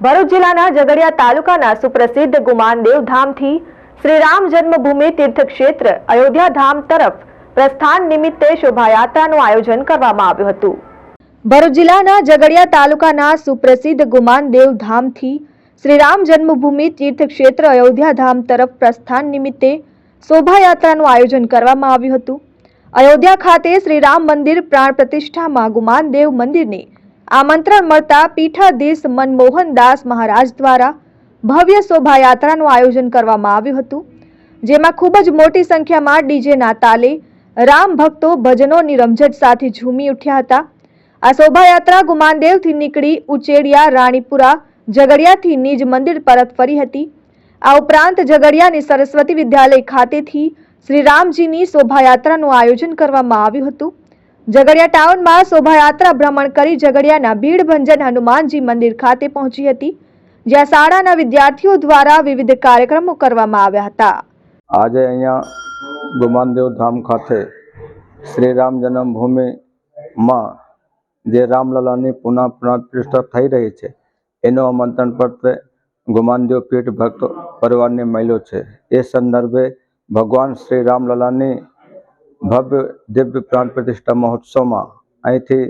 ભરૂચ જિલ્લાના ઝઘડિયા તાલુકાના સુપ્રસિદ્ધ ગુમાનદેવ ધામથી શ્રી રામ જન્મભૂમિ તીર્થક્ષેત્ર અયોધ્યા ધામ તરફ પ્રસ્થાન નિમિત્તે શોભાયાત્રાનું આયોજન કરવામાં આવ્યું હતું. ભરૂચ જિલ્લાના ઝઘડિયા તાલુકાના સુપ્રસિદ્ધ ગુમાનદેવ ધામથી શ્રી રામ જન્મભૂમિ તીર્થક્ષેત્ર અયોધ્યા ધામ તરફ પ્રસ્થાન નિમિત્તે શોભાયાત્રાનું આયોજન કરવામાં આવ્યું હતું. અયોધ્યા ખાતે શ્રી રામ મંદિર પ્રાણ પ્રતિષ્ઠામાં ગુમાનદેવ મંદિરને આમંત્રણ મળતા પીઠાધીશ મનમોહન દાસ મહારાજ દ્વારા ભવ્ય શોભાયાત્રાનું આયોજન કરવામાં આવ્યું હતું, જેમાં ખૂબ જ મોટી સંખ્યામાં ડીજેના તાલે રામ ભક્તો ભજનોની રમઝટ સાથે ઝૂમી ઉઠ્યા હતા. આ શોભાયાત્રા ગુમાનદેવથી નીકળી ઉચેડિયા, રાણીપુરા, ઝઘડિયાથી નિજ મંદિર પરત ફરી હતી. આ ઉપરાંત ઝઘડિયાની સરસ્વતી વિદ્યાલય ખાતેથી શ્રી રામજીની શોભાયાત્રાનું આયોજન કરવામાં આવ્યું હતું. ઝઘડિયા ટાઉનમાં શોભાયાત્રા ભ્રમણ કરી ઝઘડિયાના ભીડભંજન હનુમાનજી મંદિર ખાતે પહોંચી હતી, જ્યાં શાળાના વિદ્યાર્થીઓ દ્વારા વિવિધ કાર્યક્રમો કરવામાં આવ્યા હતા. આજે અહીંયા ગુમાનદેવ ધામ ખાતે શ્રી રામ જન્મભૂમિમાં જે રામલલાની પુનઃ પ્રતિષ્ઠા થઈ રહી છે, એનો આમંત્રણ પત્ર ગુમાનદેવ પીઠ ભક્ત પરિવારને મળ્યો છે. એ સંદર્ભે ભગવાન શ્રી રામલલાની ભવ્ય દિવ્ય પ્રાણ પ્રતિષ્ઠા મહોત્સવમાં અહીંથી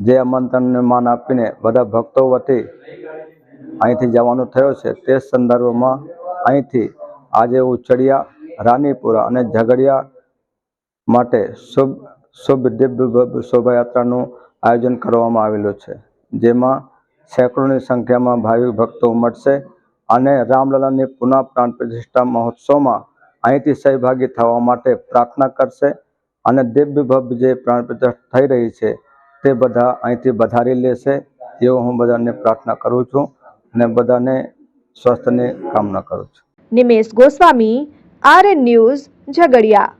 જે આમંત્રણને માન આપીને બધા ભક્તો વતી અહીંથી જવાનું થયો છે, તે સંદર્ભમાં અહીંથી આજે ઉચડિયા રાનીપુરા અને ઝઘડિયા માટે શુભ શુભ દિવ્ય ભવ્ય શોભાયાત્રાનું આયોજન કરવામાં આવેલું છે, જેમાં સેંકડોની સંખ્યામાં ભાવિક ભક્તો ઉમટશે અને રામલલાની પુનઃ પ્રાણ પ્રતિષ્ઠા મહોત્સવમાં અહીંથી સહભાગી થવા માટે પ્રાર્થના કરશે અને દિવ્ય ભવ્ય જે પ્રાણ થઈ રહી છે તે બધા અહીંથી વધારી લેશે એવો હું બધાને પ્રાર્થના કરું છું અને બધાને સ્વાસ્થ્યની કામના કરું છું. Nimesh Goswami, RN news Jhagadia.